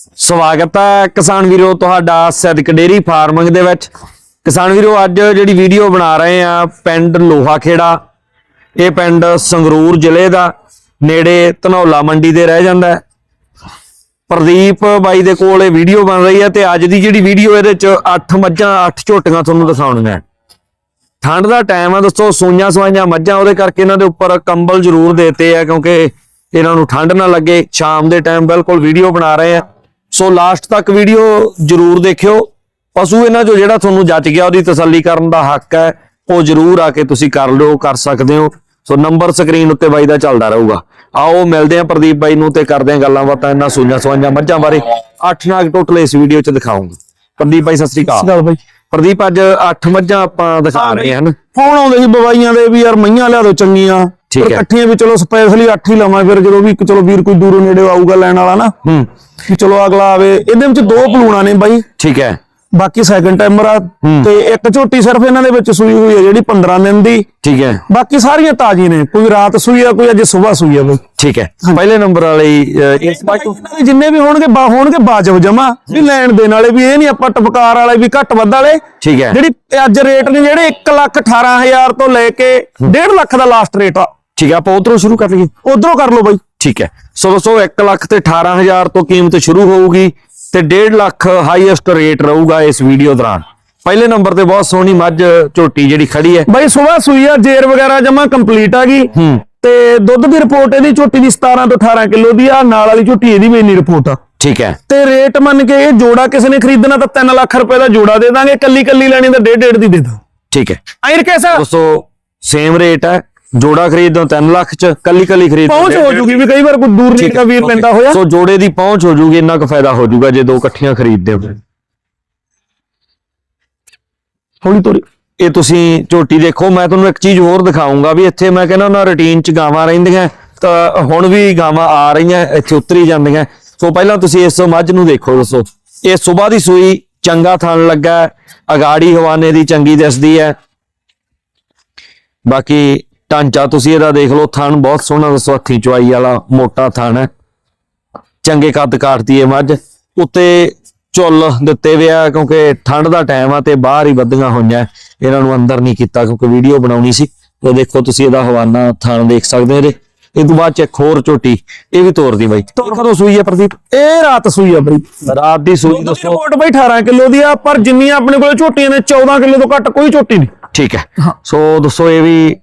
ਸਵਾਗਤ ਹੈ ਕਿਸਾਨ ਵੀਰੋ, ਤੁਹਾਡਾ ਸਦਕ ਡੇਰੀ ਫਾਰਮਿੰਗ ਦੇ ਵਿੱਚ। ਕਿਸਾਨ ਵੀਰੋ, ਅੱਜ ਜਿਹੜੀ ਵੀਡੀਓ ਬਣਾ ਰਹੇ ਆ ਪਿੰਡ ਲੋਹਾ ਖੇੜਾ ਇਹ ਪਿੰਡ ਸੰਗਰੂਰ ਜ਼ਿਲ੍ਹੇ ਦਾ, ਨੇੜੇ ਧਨੌਲਾ ਮੰਡੀ ਦੇ ਰਹਿ ਜਾਂਦਾ ਹੈ। ਪ੍ਰਦੀਪ ਬਾਈ ਦੇ ਕੋਲ ਇਹ ਵੀਡੀਓ ਬਣ ਰਹੀ ਹੈ ਤੇ ਅੱਜ ਦੀ ਜਿਹੜੀ ਵੀਡੀਓ ਇਹਦੇ ਚ 8 ਮੱਝਾਂ 8 ਝੋਟੀਆਂ ਤੁਹਾਨੂੰ ਦਿਖਾਉਣੀਆਂ ਠੰਡ ਦਾ ਟਾਈਮ ਆ ਦੋਸਤੋ, ਸੂਈਆਂ ਸਵਾਈਆਂ ਮੱਝਾਂ, ਉਹਦੇ ਕਰਕੇ ਇਹਨਾਂ ਦੇ ਉੱਪਰ ਕੰਬਲ ਜ਼ਰੂਰ ਦੇਤੇ ਆ, ਕਿਉਂਕਿ ਇਹਨਾਂ ਨੂੰ ਠੰਡ ਨਾ ਲੱਗੇ। ਸ਼ਾਮ ਦੇ ਟਾਈਮ ਬਿਲਕੁਲ ਵੀਡੀਓ ਬਣਾ ਰਹੇ ਆ ਸੋ ਲਾਸਟ ਤੱਕ ਵੀਡੀਓ ਜ਼ਰੂਰ ਦੇਖਿਓ। ਪਸ਼ੂ ਇਹਨਾਂ ਚੋਂ ਜਿਹੜਾ ਤੁਹਾਨੂੰ ਜੱਜ ਗਿਆ ਉਹਦੀ ਤਸੱਲੀ ਕਰਨ ਦਾ ਹੱਕ ਹੈ ਉਹ ਜ਼ਰੂਰ ਆ ਕੇ ਤੁਸੀਂ ਕਰ ਲਿਓ ਕਰ ਸਕਦੇ ਹੋ। ਸੋ ਨੰਬਰ ਸਕਰੀਨ ਉੱਤੇ ਬਾਈ ਦਾ ਚੱਲਦਾ ਰਹੂਗਾ। ਆਓ ਮਿਲਦੇ ਆ ਪ੍ਰਦੀਪ ਬਾਈ ਨੂੰ ਤੇ ਕਰਦੇ ਆ ਗੱਲਾਂ ਬਾਤਾਂ ਇਹਨਾਂ ਸੂਈਆਂ ਸਵਾਈਆਂ ਮੱਝਾਂ ਬਾਰੇ। 8 ਨਾਗ ਟੋਟਲ ਇਸ ਵੀਡੀਓ 'ਚ ਦਿਖਾਉਂਗਾ। ਪ੍ਰਦੀਪ ਬਾਈ ਸਤਿ ਸ੍ਰੀ ਅਕਾਲ। ਗੱਲ ਬਾਈ। ਪ੍ਰਦੀਪ ਅੱਜ 8 ਮੱਝਾਂ ਆਪਾਂ ਦਿਖਾ ਰਹੇ ਹਾਂ ਨਾ ਫੋਨ ਆਉਂਦੇ ਸੀ ਬਵਾਈਆਂ ਦੇ ਵੀ ਯਾਰ ਮਈਆਂ ਲਿਆ ਦੋ ਚੰਗੀਆਂ। ਠੀਕ ਹੈ। ਇਕੱਠੀਆਂ ਵੀ ਚਲੋ ਸਪੈਸ਼ਲੀ 8 ਹੀ ਲਵਾਂ ਫਿਰ ਜਦੋਂ ਵੀ ਚਲੋ ਵੀਰ ਕੋਈ ਦੂਰੋਂ ਨੇੜੇ ਆਊਗਾ ਲੈਣ ਵਾਲਾ ਨਾ ਹੂੰ। ਚਲੋ ਅਗਲਾ ਆਵੇ। ਇਹਦੇ ਵਿੱਚ ਦੋ ਪਲੂਣਾ ਨੇ ਬਾਈ। ਠੀਕ ਹੈ। ਬਾਕੀ ਸੈਕੰਡ ਟਾਈਮਰ ਆ ਤੇ ਇੱਕ ਝੋਟੀ ਸਿਰਫ ਇਹਨਾਂ ਦੇ ਵਿੱਚ ਸੂਈ ਹੋਈ ਹੈ ਜਿਹੜੀ 15 ਦਿਨ ਦੀ। ਠੀਕ ਹੈ। ਬਾਕੀ ਸਾਰੀਆਂ ਤਾਜ਼ੀ ਨੇ ਕੋਈ ਰਾਤ ਸੂਈ ਆ ਕੋਈ ਅੱਜ ਸਵੇਰ ਸੂਈ ਆ ਬਾਈ। ਠੀਕ ਹੈ। ਪਹਿਲੇ ਨੰਬਰ ਵਾਲੀ ਇਸ ਬਾਈ ਜਿੰਨੇ ਵੀ ਹੋਣਗੇ ਬਾ ਹੋਣਗੇ ਬਾਜਬ ਜਮਾ। ਵੀ ਲੈਣ ਦੇਣ ਵਾਲੇ ਵੀ ਇਹ ਨਹੀਂ ਆਪਾਂ ਟਪਕਾਰ ਵਾਲੇ ਵੀ ਘੱਟ ਵੱਧ ਵਾਲੇ। ਠੀਕ ਹੈ। ਜਿਹੜੀ ਅੱਜ ਰੇਟ ਨੇ ਜਿਹੜੇ 1 ਲੱਖ 18000 ਤੋਂ ਲੈ ਕੇ 1.5 ਲੱਖ ਦਾ ਲਾਸਟ ਰੇਟ ਆ। ਠੀਕ ਹੈ ਆਪਾਂ ਉਧਰੋਂ ਸ਼ੁਰੂ ਕਰ ਲਈਏ। ਉਧਰੋਂ ਕਰ ਲਓ ਬਾਈ। ਠੀਕ ਹੈ। ਸੋ ਦੋਸਤੋ 1 ਲੱਖ ਤੇ 18000 ਤੋਂ ਕੀਮਤ ਸ਼ੁਰੂ ਹੋਊਗੀ ਤੇ 1.5 ਲੱਖ ਹਾਈਐਸਟ ਰੇਟ ਰਹੂਗਾ ਇਸ ਵੀਡੀਓ ਦੌਰਾਨ। ਪਹਿਲੇ ਨੰਬਰ ਤੇ ਬਹੁਤ ਸੋਹਣੀ ਮੱਝ ਝੋਟੀ ਜਿਹੜੀ ਖੜੀ ਹੈ। ਬਾਈ ਸਵੇਰ ਸੂਈ ਆ ਜੇਰ ਵਗੈਰਾ ਜਮਾ ਕੰਪਲੀਟ ਆ ਗਈ। ਤੇ ਦੁੱਧ ਦੀ ਰਿਪੋਰਟ ਇਹਦੀ ਝੋਟੀ ਦੀ 17 ਤੋਂ 18 ਕਿਲੋ ਦੀ ਆ ਨਾਲ ਵਾਲੀ ਝੋਟੀ ਇਹਦੀ ਵੀ ਇੰਨੀ ਰਿਪੋਰਟ ਆ। ਠੀਕ ਹੈ। ਤੇ ਰੇਟ ਮੰਨ ਕੇ ਇਹ ਜੋੜਾ ਕਿਸੇ ਨੇ ਖਰੀਦਣਾ ਤਾਂ 3 ਲੱਖ ਰੁਪਏ ਦਾ ਜੋੜਾ ਦੇ ਦਾਂਗੇ ਕੱਲੀ ਕੱਲੀ ਲੈਣੀ ਤਾਂ 1.5 ਦੀ ਦੇ ਦਾਂ। ਠੀਕ ਹੈ। ਆਇਰ ਕੈਸਾ ਦੋਸਤੋ ਸੇਮ ਰੇਟ ਹੈ। ਜੋੜਾ ਖਰੀਦੋ 3 ਲੱਖ ਚ ਕੱਲੀ ਕੱਲੀ ਖਰੀਦ ਪਹੁੰਚ ਹੋ ਜੂਗੀ ਵੀ ਕਈ ਵਾਰ ਕੋਈ ਦੂਰ ਨਹੀਂ ਦਾ ਵੀਰ ਲੈਂਦਾ ਹੋਇਆ। ਸੋ ਜੋੜੇ ਦੀ ਪਹੁੰਚ ਹੋ ਜੂਗੀ ਇੰਨਾ ਕੁ ਫਾਇਦਾ ਹੋ ਜੂਗਾ ਜੇ ਦੋ ਇਕੱਠੀਆਂ ਖਰੀਦਦੇ ਹੋ। ਹੌਲੀ ਤੋਰੀ। ਇਹ ਤੁਸੀਂ ਝੋਟੀ ਦੇਖੋ ਮੈਂ ਤੁਹਾਨੂੰ ਇੱਕ ਚੀਜ਼ ਹੋਰ ਦਿਖਾਉਂਗਾ ਵੀ ਇੱਥੇ ਮੈਂ ਕਹਿੰਦਾ ਨਾ ਰੁਟੀਨ ਚ ਗਾਵਾਂ ਰਹਿੰਦੀਆਂ ਤਾਂ ਹੁਣ ਵੀ ਗਾਵਾਂ ਆ ਰਹੀਆਂ ਇੱਥੇ ਉਤਰੀ ਜਾਂਦੀਆਂ। ਸੋ ਪਹਿਲਾਂ ਤੁਸੀਂ ਇਸ ਮੱਝ ਨੂੰ ਦੇਖੋ ਦੱਸੋ। ਇਹ ਸਵੇਰ ਦੀ ਸੂਈ ਚੰਗਾ ਥਣ ਲੱਗਾ ਅਗਾੜੀ ਹਵਾਨੇ ਦੀ ਚੰਗੀ ਦਿਸਦੀ ਹੈ। ਬਾਕੀ ਢਾਂਚਾ ਤੁਸੀਂ ਇਹਦਾ ਦੇਖ ਲਓ ਥਣ ਬਹੁਤ ਸੋਹਣਾ ਹੱਥੀ ਚੁਆਈ ਵਾਲਾ ਮੋਟਾ ਥਣ ਹੈ। ਚੰਗੇ ਕੱਦ ਕਾਟਦੀ ਇਹ ਮੱਝ। ਉੱਤੇ ਝੁੱਲ ਦਿੱਤੇ ਵਿਆ ਕਿਉਂਕਿ ਠੰਡ ਦਾ ਟਾਈਮ ਆ ਤੇ ਬਾਹਰ ਹੀ ਵੱਧੀਆਂ ਹੋਈਆਂ ਇਹਨਾਂ ਨੂੰ ਅੰਦਰ ਨਹੀਂ ਕੀਤਾ ਕਿਉਂਕਿ ਵੀਡੀਓ ਬਣਾਉਣੀ ਸੀ। ਤੇ ਦੇਖੋ ਤੁਸੀਂ ਇਹਦਾ ਹਵਾਨਾ ਥਾਣ ਦੇਖ ਸਕਦੇ ਹੋ ਇਹਦੇ। ਇਹ ਤੋਂ ਬਾਅਦ ਚ ਇੱਕ ਹੋਰ ਝੋਟੀ ਇਹ ਵੀ ਤੋਰਦੀ ਬਾਈ। ਕਦੋਂ ਸੂਈ ਹੈ ਪ੍ਰਦੀਪ? ਇਹ ਰਾਤ ਸੂਈ ਆ ਬਾਈ ਰਾਤ ਦੀ ਸੂਈ ਦੱਸੋ। ਰਿਪੋਰਟ ਬਾਈ 18 ਕਿਲੋ ਦੀ ਆ ਪਰ ਜਿੰਨੀਆਂ ਆਪਣੇ ਕੋਲ ਝੋਟੀਆਂ ਨੇ 14 ਕਿਲੋ ਤੋਂ ਘੱਟ ਕੋਈ ਝੋਟੀ ਨਹੀਂ। ਠੀਕ ਹੈ। ਸੋ ਦੱਸੋ ਇਹ ਵੀ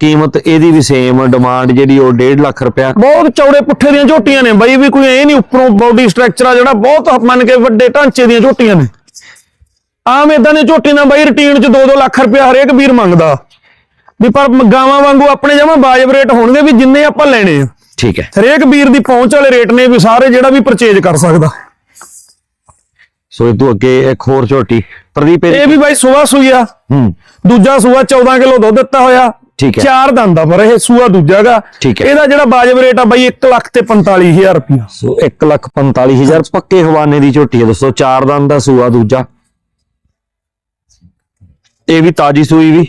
ਕੀਮਤ ਇਹਦੀ ਵੀ ਸੇਮ ਡਿਮਾਂਡ ਜਿਹੜੀ ਉਹ 1.5 ਲੱਖ ਰੁਪਇਆ। ਬਹੁਤ ਚੌੜੇ ਪੁੱਠੇ ਦੀਆਂ ਝੋਟੀਆਂ ਨੇ ਬਾਈ ਵੀ ਕੋਈ ਇਹ ਨਹੀਂ ਉੱਪਰੋਂ ਬਾਡੀ ਸਟਰਕਚਰ ਆ ਜਿਹੜਾ ਬਹੁਤ ਮੰਨ ਕੇ ਵੱਡੇ ਢਾਂਚੇ ਦੀਆਂ ਝੋਟੀਆਂ ਨੇ। ਆਮ ਇਦਾਂ ਦੀਆਂ ਝੋਟੀਆਂ ਨਾਲ ਬਾਈ ਰੁਟੀਨ 'ਚ 2-2 ਲੱਖ ਰੁਪਇਆ ਹਰੇਕ ਵੀਰ ਮੰਗਦਾ। ਵੀ ਪਰ ਗਾਵਾਂ ਵਾਂਗੂ ਆਪਣੇ ਜਮਾ ਬਾਜਬ ਰੇਟ ਹੋਣਗੇ ਵੀ ਜਿੰਨੇ ਆਪਾਂ ਲੈਣੇ ਆ। ਠੀਕ ਹੈ। ਹਰੇਕ ਵੀਰ ਦੀ ਪਹੁੰਚ ਵਾਲੇ ਰੇਟ ਨੇ ਵੀ ਸਾਰੇ ਜਿਹੜਾ ਵੀ ਪਰਚੇਜ ਕਰ ਸਕਦਾ। ਸੋ ਇਹ ਤੋਂ ਅੱਗੇ ਇੱਕ ਹੋਰ ਝੋਟੀ ਪ੍ਰਦੀਪ ਇਹ ਇਹ ਵੀ ਬਾਈ ਸੂਆ ਸੂਈ ਆ। ਹੂੰ। ਦੂਜਾ ਸੂਆ 14 ਕਿਲੋ ਦੁੱਧ ਦਿੱਤਾ ਹੋਇਆ। ਠੀਕ ਹੈ। ਚਾਰ ਦੰਦ ਆ ਪਰ ਇਹ ਸੂਆ ਦੂਜਾਗਾ ਠੀਕ ਹੈ। ਇਹਦਾ ਜਿਹੜਾ ਬਾਜਬ ਰੇਟ ਆ ਬਾਈ 1 ਲੱਖ ਤੇ 45000 ਰੁਪਇਆ ਸੋ 145000 ਪੱਕੇ ਹਵਾਨੇ ਦੀ ਝੋਟੀ ਹੈ। ਦੋਸਤੋ ਚਾਰ ਦੰਦ ਦਾ ਸੂਆ ਦੂਜਾ। ਇਹ ਵੀ ਤਾਜੀ ਸੂਈ ਵੀ।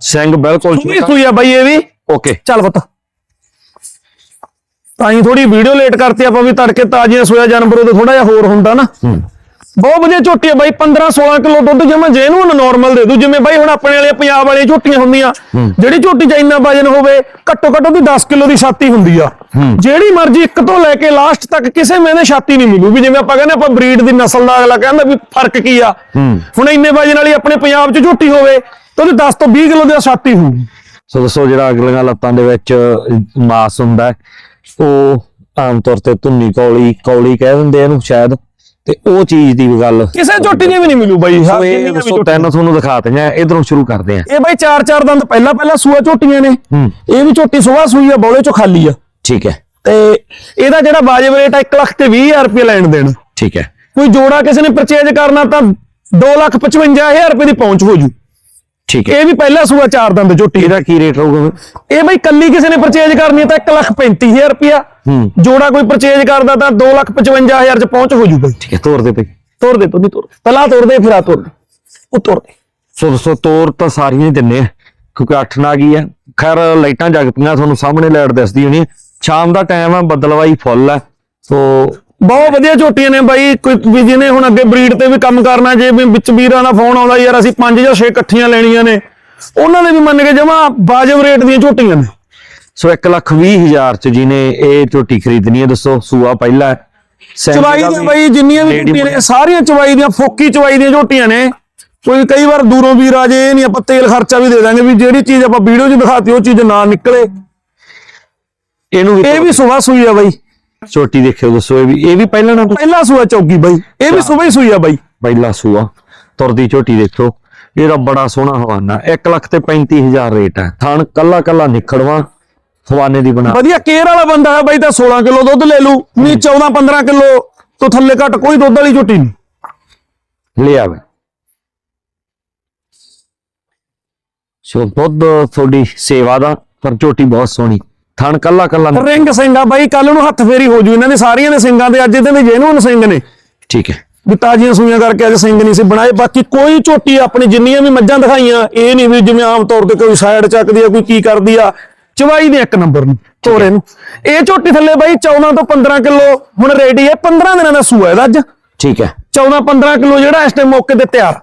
ਸਿੰਘ ਬਿਲਕੁਲ ਸੂਈ ਸੂਈ ਆ ਬਾਈ ਇਹ ਵੀ। ਓਕੇ। ਚੱਲ ਪੁੱਤ। ਤਾਂ ਹੀ ਥੋੜੀ ਵੀਡੀਓ ਲੇਟ ਕਰਤੀ ਆਪਾਂ ਵੀ ਤੜਕੇ ਤਾਜ਼ੀਆਂ ਸੋਇਆ ਜਾਨਵਰ ਉਹਦੇ ਥੋੜਾ ਜਿਹਾ ਹੋਰ ਹੁੰਦਾ ਨਾ। ਬਹੁਤ ਵਧੀਆ ਝੋਟੀ ਆ ਬਾਈ 15 16 ਕਿਲੋ ਦੁੱਧ ਜਿਵੇਂ ਜੈਨੂਨ ਨਾਰਮਲ ਦੇ ਦੂ। ਜਿਵੇਂ ਬਾਈ ਹੁਣ ਆਪਣੇ ਵਾਲੇ ਪੰਜਾਬ ਵਾਲੀਆਂ ਝੋਟੀਆਂ ਹੁੰਦੀਆਂ ਜਿਹੜੀ ਝੋਟੀ 'ਚ ਇੰਨਾ ਵਜਨ ਹੋਵੇ ਘੱਟੋ ਘੱਟ ਉਹਦੀ 10 ਕਿਲੋ ਦੀ ਛਾਤੀ ਹੁੰਦੀ ਆ। ਜਿਹੜੀ ਮਰਜ਼ੀ ਇੱਕ ਤੋਂ ਲੈ ਕੇ ਲਾਸਟ ਤੱਕ ਕਿਸੇ ਮੈਨੇ ਛਾਤੀ ਨਹੀਂ ਮਿਲੂ। ਵੀ ਜਿਵੇਂ ਆਪਾਂ ਕਹਿੰਦੇ ਆਪਾਂ ਬਰੀਡ ਦੀ ਨਸਲ ਦਾ ਅਗਲਾ ਕਹਿੰਦਾ ਵੀ ਫ਼ਰਕ ਕੀ ਆ। ਹੁਣ ਇੰਨੇ ਵਜਨ ਵਾਲੀ ਆਪਣੇ ਪੰਜਾਬ 'ਚ ਝੋਟੀ ਹੋਵੇ ਤਾਂ ਉਹਦੀ 10 ਤੋਂ 20 ਕਿਲੋ ਦੀ ਛਾਤੀ ਹੋਊਗੀ ਸੋ ਦੱਸੋ ਜਿਹੜਾ ਅਗਲੀਆਂ ਲੱਤਾਂ ਦੇ ਵਿੱਚ ਮਾਸ ਹੁੰਦਾ ਹੈ, ਉਹ ਆਮ ਤੌਰ ਤੇ ਧੁੰਨੀ ਕੌਲੀ ਕੌਲੀ ਕਹਿ ਦਿੰਦੇ ਇਹਨੂੰ ਸ਼ਾਇਦ। ਤੇ ਉਹ ਚੀਜ਼ ਦੀ ਗੱਲ ਕਿਸੇ ਝੋਟੀ ਦੀ ਵੀ ਨਹੀਂ ਮਿਲੂ ਬਾਈ ਸੋ ਹਾਂ, ਇਹ ਜਿੰਨੀਆਂ ਵੀ ਦੱਸੋ ਝੋਟੀਆਂ। ਤਿੰਨ ਤੁਹਾਨੂੰ ਦਿਖਾਤੀਆਂ ਇਧਰੋਂ ਸ਼ੁਰੂ ਕਰਦੇ ਆ ਇਹ ਬਾਈ ਚਾਰ ਚਾਰ ਦੰਦ ਪਹਿਲਾਂ ਪਹਿਲਾਂ ਸੂਆ ਝੋਟੀਆਂ ਨੇ। ਇਹ ਵੀ ਝੋਟੀ ਸੁਆ ਸੂਈ ਆ ਬੌਲੇ ਚੋਂ ਖਾਲੀ ਆ। ਠੀਕ ਹੈ। ਤੇ ਇਹਦਾ ਜਿਹੜਾ ਵਾਜਬ ਰੇਟ ਆ 1 ਲੱਖ ਤੇ 20000 ਰੁਪਏ ਲੈਣ ਦੇਣ। ਠੀਕ ਹੈ। ਕੋਈ ਜੋੜਾ ਕਿਸੇ ਨੇ ਪਰਚੇਜ ਕਰਨਾ ਤਾਂ 2 ਲੱਖ 55000 ਰੁਪਏ ਦੀ ਪਹੁੰਚ ਹੋ ਜੂ। ਠੀਕ ਹੈ। ਇਹ ਵੀ ਪਹਿਲਾ ਸੂਆ ਚਾਰ ਦੰਦ ਝੋਟੀ। ਇਹਦਾ ਕੀ ਰੇਟ ਰਹੂਗਾ? ਇਹ ਬਾਈ ਕੱਲੀ ਕਿਸੇ ਨੇ ਪਰਚੇਜ ਕਰਨੀ ਤਾਂ 1 ਲੱਖ 35000 ਰੁਪਇਆ। ਹੂੰ ਜੋੜਾ ਕੋਈ ਪਰਚੇਜ ਕਰਦਾ ਤਾਂ 2 ਲੱਖ 55000 ਚ ਪਹੁੰਚ ਹੋ ਜੂ ਬਾਈ ਠੀਕ ਹੈ ਤੋਰ ਦੇ ਪਈ ਤੋਰ ਦੇ ਤੂੰ ਨਹੀਂ ਤੋਰ ਪਹਿਲਾਂ ਤੋਰ ਦੇ ਫਿਰ ਆ ਦੇ। ਉਹ ਤੋਰ ਦੇ। ਸੋ ਦੱਸੋ ਤੋਰ ਤਾਂ ਸਾਰੀਆਂ ਹੀ ਦਿੰਨੇ ਆ ਕਿਉਂਕਿ 8 ਨਾ ਗਈ ਆ। ਖੈਰ ਲਾਈਟਾਂ ਜਗ ਪਈਆਂ ਤੁਹਾਨੂੰ ਸਾਹਮਣੇ ਲਾਈਟ ਦਿਸਦੀ ਹੋਣੀ। ਸ਼ਾਮ ਦਾ ਟਾਈਮ ਆ ਬੱਦਲਵਾਈ ਫੁੱਲ ਆ। ਸੋ ਬਹੁਤ ਵਧੀਆ ਝੋਟੀਆਂ ਨੇ ਬਾਈ ਕੋਈ ਵੀ ਜਿਹਨੇ ਹੁਣ ਅੱਗੇ ਬਰੀਡ ਤੇ ਵੀ ਕੰਮ ਕਰਨਾ ਜੇ ਵੀ ਵਿੱਚ ਵੀਰਾਂ ਦਾ ਫੋਨ ਆਉਂਦਾ ਯਾਰ ਅਸੀਂ ਪੰਜ ਜਾਂ 6 ਇਕੱਠੀਆਂ ਲੈਣੀਆਂ ਨੇ ਉਹਨਾਂ ਦੇ ਵੀ ਮੰਨ ਕੇ ਜਮਾ ਵਾਜਬ ਰੇਟ ਦੀਆਂ ਝੋਟੀਆਂ ਨੇ। ਸੋ 1 ਲੱਖ 20 ਹਜ਼ਾਰ ਚ ਜਿਹਨੇ ਇਹ ਝੋਟੀ ਖਰੀਦਣੀ ਹੈ ਦੱਸੋ ਸੂਆ ਪਹਿਲਾ ਚਵਾਈ ਦਾ ਬਾਈ ਜਿੰਨੀਆਂ ਵੀ ਝੋਟੀਆਂ ਨੇ। ਸਾਰੀਆਂ ਚਵਾਈ ਦੀਆਂ ਫੋਕੀ ਚਵਾਈ ਦੀਆਂ ਝੋਟੀਆਂ ਨੇ। ਕੋਈ ਕਈ ਵਾਰ ਦੂਰੋਂ ਵੀਰ ਆ ਜੇ ਇਹ ਨਹੀਂ ਆਪਾਂ ਤੇਲ ਖਰਚਾ ਵੀ ਦੇ ਦਾਂਗੇ ਵੀ ਜਿਹੜੀ ਚੀਜ਼ ਆਪਾਂ ਵੀਡੀਓ 'ਚ ਦਿਖਾਤੀ ਉਹ ਚੀਜ਼ ਨਾ ਨਿਕਲੇ। ਇਹਨੂੰ ਵੀ ਇਹ ਵੀ ਸੁਬਾ ਸੂਈ ਆ ਬਾਈ। ਝੋਟੀ ਦੇਖਿਓ ਦੱਸੋ ਇਹ ਵੀ ਇਹ ਵੀ ਪਹਿਲਾਂ ਨਾ ਪਹਿਲਾ ਸੂਆ ਚੌਗੀ ਬਾਈ ਇਹ ਵੀ ਸੁਬਾ ਹੀ ਸੂਈ ਆ ਬਾਈ। ਪਹਿਲਾ ਸੂਆ ਤੁਰਦੀ ਝੋਟੀ ਦੇਖੋ ਇਹਦਾ ਬੜਾ ਸੋਹਣਾ ਹਵਾਨਾ 1 ਲੱਖ ਤੇ 35000 ਰੇਟ ਹੈ। ਥਣ ਕੱਲਾ ਕੱਲਾ ਨਿਖੜਵਾ ਹਵਾਨੇ ਦੀ ਬਣਾ। ਵਧੀਆ ਕੇਅਰ ਵਾਲਾ ਬੰਦਾ ਹੈ ਬਾਈ ਤਾਂ 16 ਕਿਲੋ ਦੁੱਧ ਲੈ ਲੂ ਨਹੀਂ 14 15 ਕਿਲੋ ਤੋਂ ਥੱਲੇ ਘੱਟ ਕੋਈ ਦੁੱਧ ਵਾਲੀ ਝੋਟੀ ਨਹੀਂ। ਲਿਆ ਵੇ ਸੋ ਦੁੱਧ ਤੁਹਾਡੀ ਸੇਵਾ ਦਾ ਪਰ ਝੋਟੀ ਬਹੁਤ ਸੋਹਣੀ। ਥਣ ਕੱਲਾ ਕੱਲਾ ਰਿੰਗ ਸਿੰਘਾ ਬਾਈ ਕੱਲ ਨੂੰ ਹੱਥ ਫੇਰੀ ਹੋ ਜੂ ਇਹਨਾਂ ਦੇ ਸਾਰੀਆਂ ਦੇ ਸਿੰਘਾਂ ਦੇ ਅੱਜ ਇਹਦੇ ਨੇ ਜੈਨੂਨ ਸਿੰਘ ਨੇ। ਠੀਕ ਹੈ। ਵੀ ਤਾਜ਼ੀਆਂ ਸੂਈਆਂ ਕਰਕੇ ਅੱਜ ਸਿੰਘ ਨਹੀਂ ਸੀ ਬਣਾਏ ਬਾਕੀ ਕੋਈ ਝੋਟੀ ਆਪਣੀ ਜਿੰਨੀਆਂ ਵੀ ਮੱਝਾਂ ਦਿਖਾਈਆਂ ਇਹ ਨਹੀਂ ਵੀ ਜਿਵੇਂ ਆਮ ਤੌਰ ਤੇ ਕੋਈ ਸਾਈਡ ਚੱਕਦੀ ਆ ਕੋਈ ਕੀ ਕਰਦੀ ਆ ਚਵਾਈ ਦੇ ਇੱਕ ਨੰਬਰ ਨੂੰ ਤੋਰੇ ਨੂੰ। ਇਹ ਝੋਟੀ ਥੱਲੇ ਬਾਈ 14 ਤੋਂ 15 ਕਿਲੋ ਹੁਣ ਰੈਡੀ ਹੈ 15 ਦਿਨਾਂ ਦਾ ਸੂਆ ਇਹਦਾ ਅੱਜ। ਠੀਕ ਹੈ। 14 15 ਕਿਲੋ ਜਿਹੜਾ ਇਸ ਟਾਈਮ ਮੌਕੇ ਤੇ ਤਿਆਰ।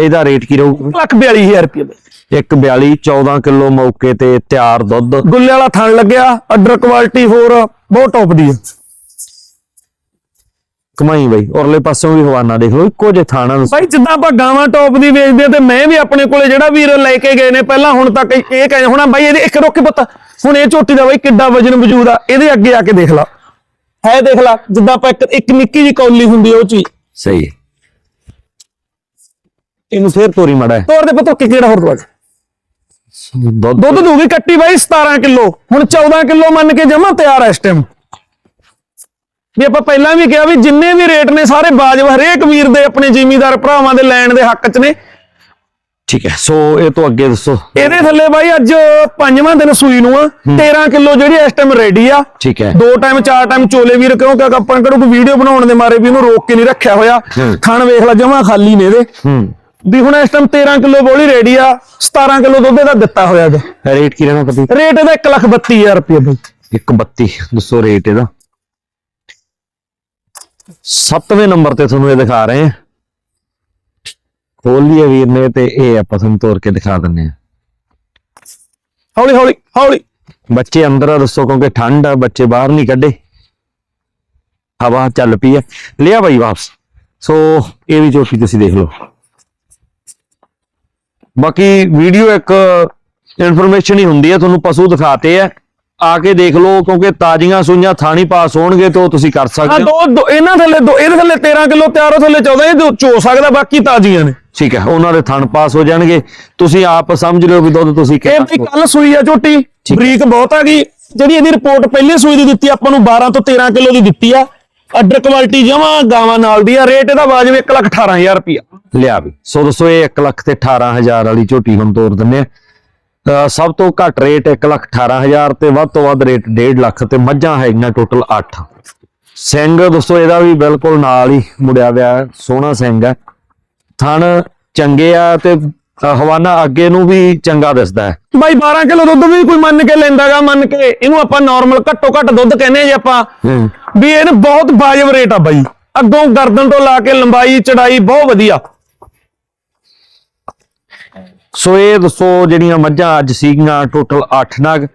ਇਹਦਾ ਰੇਟ ਕੀ ਰਹੂ? ਲੱਖ 42000 ਰੁਪਏ ਬਾਈ 142 14 ਕਿਲੋ ਮੌਕੇ ਤੇ ਤਿਆਰ ਦੁੱਧ। ਗੁੱਲੇ ਵਾਲਾ ਥਣ ਲੱਗਿਆ ਅਡਰ ਕੁਆਲਿਟੀ ਹੋਰ ਬਹੁਤ ਟੌਪ ਦੀ ਹੈ। ਕਮਾਈ ਬਈ ਔਰਲੇ ਪਾਸੋਂ ਵੀ ਹਵਾਨਾ ਦੇਖ ਲਓ ਇੱਕੋ ਜੇ ਥਾਣਾ ਨੂੰ। ਬਾਈ ਜਿੱਦਾਂ ਆਪਾਂ ਗਾਵਾਂ ਟੌਪ ਦੀ ਵੇਚਦੇ ਆ ਤੇ ਮੈਂ ਵੀ ਆਪਣੇ ਕੋਲੇ ਜਿਹੜਾ ਵੀਰ ਲੈ ਕੇ ਗਏ ਨੇ ਪਹਿਲਾਂ ਹੁਣ ਤੱਕ ਇਹ ਕਹਿੰਦੇ ਹੋਣਾ ਬਾਈ ਇਹਦੇ ਇੱਕ ਰੋਕੇ ਪੁੱਤ ਹੁਣ ਇਹ ਝੋਟੀ ਦਾ ਬਾਈ ਕਿੱਡਾ ਵਜਨ ਵਜੂਦ ਆ ਇਹਦੇ ਅੱਗੇ ਆ ਕੇ ਦੇਖ ਲਾ। ਹੈ ਦੇਖ ਲਾ ਜਿੱਦਾਂ ਆਪਾਂ ਇੱਕ ਇੱਕ ਨਿੱਕੀ ਜੀ ਕੌਲੀ ਹੁੰਦੀ ਉਹ ਚੀਜ਼। ਸਹੀ ਇਹਨੂੰ ਫੇਰ ਤੋਰੀ ਮੜਾ ਤੋਰ ਦੇ ਪੁੱਤ ਕਿ ਕਿਹੜਾ ਹੋਰ ਦਵਾ ਦੁੱਧ। ਦੁੱਧ ਦੂਗੀ ਕੱਟੀ ਬਾਈ 17 ਕਿਲੋ ਹੁਣ 14 ਕਿਲੋ ਮੰਨ ਕੇ ਜਮਾ ਤਿਆਰ ਆ ਇਸ ਟਾਈਮ ਵੀ ਆਪਾਂ ਪਹਿਲਾਂ ਵੀ ਕਿਹਾ ਵੀ ਜਿੰਨੇ ਵੀ ਰੇਟ ਨੇ ਸਾਰੇ ਬਾਜਬ ਹਰੇਕ ਵੀਰ ਦੇ ਆਪਣੇ ਜ਼ਿਮੀਦਾਰ ਭਰਾਵਾਂ ਦੇ ਲੈਣ ਦੇ ਹੱਕ 'ਚ ਨੇ। ਠੀਕ ਹੈ ਸੋ ਇਹ ਤੋਂ ਅੱਗੇ ਦੱਸੋ। ਇਹਦੇ ਥੱਲੇ ਬਾਈ ਅੱਜ ਪੰਜਵਾਂ ਦਿਨ ਸੂਈ ਨੂੰ ਆ 13 ਕਿਲੋ ਜਿਹੜੀ ਇਸ ਟਾਈਮ ਰੈਡੀ ਆ। ਠੀਕ ਹੈ। ਦੋ ਟਾਈਮ ਚਾਰ ਟਾਈਮ ਚੋਲੇ ਵੀਰ ਕਿਉਂਕਿ ਆਪਾਂ ਕਿਹੜਾ ਕੋਈ ਵੀਡੀਓ ਬਣਾਉਣ ਦੇ ਮਾਰੇ ਵੀ ਇਹਨੂੰ ਰੋਕ ਕੇ ਨਹੀਂ ਰੱਖਿਆ ਹੋਇਆ। ਥਣ ਵੇਖ ਲੈ ਜਮਾ ਖਾਲੀ ਨੇ ਇਹਦੇ। ਵੀ ਹੁਣ ਇਸ ਟਾਈਮ 13 ਕਿਲੋ ਬੋਲੀ ਰੈਡੀ ਆ 17 ਕਿਲੋ ਦੁੱਧ ਇਹਦਾ ਦਿੱਤਾ ਹੋਇਆ ਇਹਦਾ ਰੇਟ ਕੀ ਰਹਿਣਾ ਪਤੀ? ਰੇਟ ਇਹਦਾ 132000 ਰੁਪਏ ਬਾਈ। 132 ਦੱਸੋ ਰੇਟ ਇਹਦਾ। ਸੱਤਵੇਂ ਨੰਬਰ ਤੇ ਤੁਹਾਨੂੰ ਇਹ ਦਿਖਾ ਰਹੇ ਹਾਂ। ਖੋਲ ਲਈਏ ਵੀਰ ਨੇ ਤੇ ਇਹ ਆਪਾਂ ਤੁਹਾਨੂੰ ਤੋੜ ਕੇ ਦਿਖਾ ਦਿੰਨੇ ਆ ਹੌਲੀ ਹੌਲੀ ਹੌਲੀ। ਬੱਚੇ ਅੰਦਰ ਆ, ਦੱਸੋ ਕਿਉਂਕਿ ਠੰਡ ਆ, ਬੱਚੇ ਬਾਹਰ ਨਹੀਂ ਕੱਢੇ। ਹਵਾ ਚੱਲ ਪਈ ਹੈ ਲਿਆ ਬਾਈ ਵਾਪਸ। ਸੋ ਇਹ ਵੀ ਝੋਟੀ ਤੁਸੀਂ ਦੇਖ ਲਓ। ਬਾਕੀ ਵੀਡੀਓ ਇੱਕ ਇਨਫੋਰਮੇਸ਼ਨ ਹੀ ਹੁੰਦੀ ਹੈ ਤੁਹਾਨੂੰ ਪਸ਼ੂ ਦਿਖਾਤੇ ਆ। ਆ ਕੇ ਦੇਖ ਲਓ ਕਿਉਂਕਿ ਤਾਜ਼ੀਆਂ ਸੂਈਆਂ ਥਾਣੀ ਪਾਸ ਹੋਣਗੇ ਤਾਂ ਤੁਸੀਂ ਕਰ ਸਕਦੇ ਹੋ ਦੋ ਦੋ ਇਹਨਾਂ ਥੱਲੇ ਦੋ ਇਹਦੇ ਥੱਲੇ 13 ਕਿਲੋ ਤਿਆਰ ਹੋ ਥੱਲੇ 14 ਇਹ ਚੋ ਸਕਦਾ ਬਾਕੀ ਤਾਜ਼ੀਆਂ ਨੇ। ਠੀਕ ਹੈ ਉਹਨਾਂ ਦੇ ਥਣ ਪਾਸ ਹੋ ਜਾਣਗੇ। ਤੁਸੀਂ ਆਪ ਸਮਝ ਲਿਓ ਵੀ ਦੁੱਧ ਤੁਸੀਂ ਇਹ ਕਿੰਨਾ ਵੀ ਕੱਲ ਸੂਈ ਆ ਝੋਟੀ ਬਰੀਕ ਬਹੁਤ ਆ ਗਈ। ਜਿਹੜੀ ਇਹਦੀ ਰਿਪੋਰਟ ਪਹਿਲੇ ਸੂਈ ਦੀ ਦਿੱਤੀ ਆਪਾਂ ਨੂੰ 12 ਤੋਂ 13 ਕਿਲੋ ਦੀ ਦਿੱਤੀ ਆ। ਅੱਡਰ ਕੁਆਲਿਟੀ ਜਮਾ ਗਾਵਾਂ ਨਾਲ ਦੀ ਆ ਰੇਟ ਇਹਦਾ ਵਾਜਬ 118000 ਰੁਪਿਆ ਲਿਆ ਵੀ। ਸੋ ਦੋਸਤੋ ਇਹ 1 ਲੱਖ ਤੇ 18000 ਵਾਲੀ ਝੋਟੀ ਹੁਣ ਤੋਰ ਦਿੰਨੇ ਆ। ਸਭ ਤੋਂ ਘੱਟ ਰੇਟ 1 ਲੱਖ 18000 ਤੇ ਵੱਧ ਤੋਂ ਵੱਧ ਰੇਟ 1.5 ਲੱਖ ਤੇ ਮੱਝਾਂ ਹੈਗੀਆਂ ਟੋਟਲ 8 ਸਿੰਘ ਦੋਸਤੋ ਇਹਦਾ ਵੀ ਬਿਲਕੁਲ ਨਾਲ ਹੀ ਮੁੜਿਆ ਹੋਇਆ ਸੋਹਣਾ ਸਿੰਘ ਹੈ। ਥਣ ਚੰਗੇ ਆ ਤੇ ਹਵਾਨਾ ਅੱਗੇ ਨੂੰ ਵੀ ਚੰਗਾ ਦਿਸਦਾ ਹੈ। ਬਾਈ 12 ਕਿਲੋ ਦੁੱਧ ਵੀ ਕੋਈ ਮੰਨ ਕੇ ਲੈਂਦਾਗਾ ਮੰਨ ਕੇ। ਇਹਨੂੰ ਆਪਾਂ ਨਾਰਮਲ ਘੱਟੋ ਘੱਟ ਦੁੱਧ ਕਹਿੰਦੇ ਆ ਜੇ ਆਪਾਂ। ਵੀ ਇਹਨੂੰ ਬਹੁਤ ਵਾਜਬ ਰੇਟ ਆ ਬਾਈ। ਅੱਗੋਂ ਗਰਦਨ ਤੋਂ ਲਾ ਕੇ ਲੰਬਾਈ ਚੜਾਈ ਬਹੁਤ ਵਧੀਆ। ਸੋ ਇਹ ਦੱਸੋ ਜਿਹੜੀਆਂ ਮੱਝਾਂ ਅੱਜ ਸੀਗੀਆਂ ਟੋਟਲ 8 ਨਗ।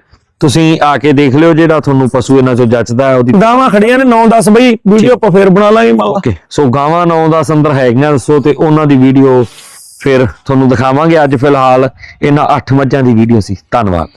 ਤੁਸੀਂ ਆ ਕੇ ਦੇਖ ਲਿਓ ਜਿਹੜਾ ਤੁਹਾਨੂੰ ਪਸ਼ੂ ਇਹਨਾਂ ਚੋਂ ਜੱਚਦਾ ਹੈ ਉਹਦੀ ਗਾਵਾਂ ਖੜੀਆਂ ਨੇ 9-10 ਬਈ ਵੀਡੀਓ ਆਪਾਂ ਫੇਰ ਬਣਾ ਲਾਂਗੇ ਮਾਲਾ। ਓਕੇ ਸੋ ਗਾਵਾਂ ਨੌ ਦਾ ਅੰਦਰ ਹੈਗੀਆਂ ਦੱਸੋ ਤੇ ਉਹਨਾਂ ਦੀ ਵੀਡੀਓ ਫਿਰ ਤੁਹਾਨੂੰ ਦਿਖਾਵਾਂਗੇ। ਅੱਜ ਫਿਲਹਾਲ ਇਹਨਾਂ 8 ਮੱਝਾਂ ਦੀ ਵੀਡੀਓ ਸੀ। ਧੰਨਵਾਦ।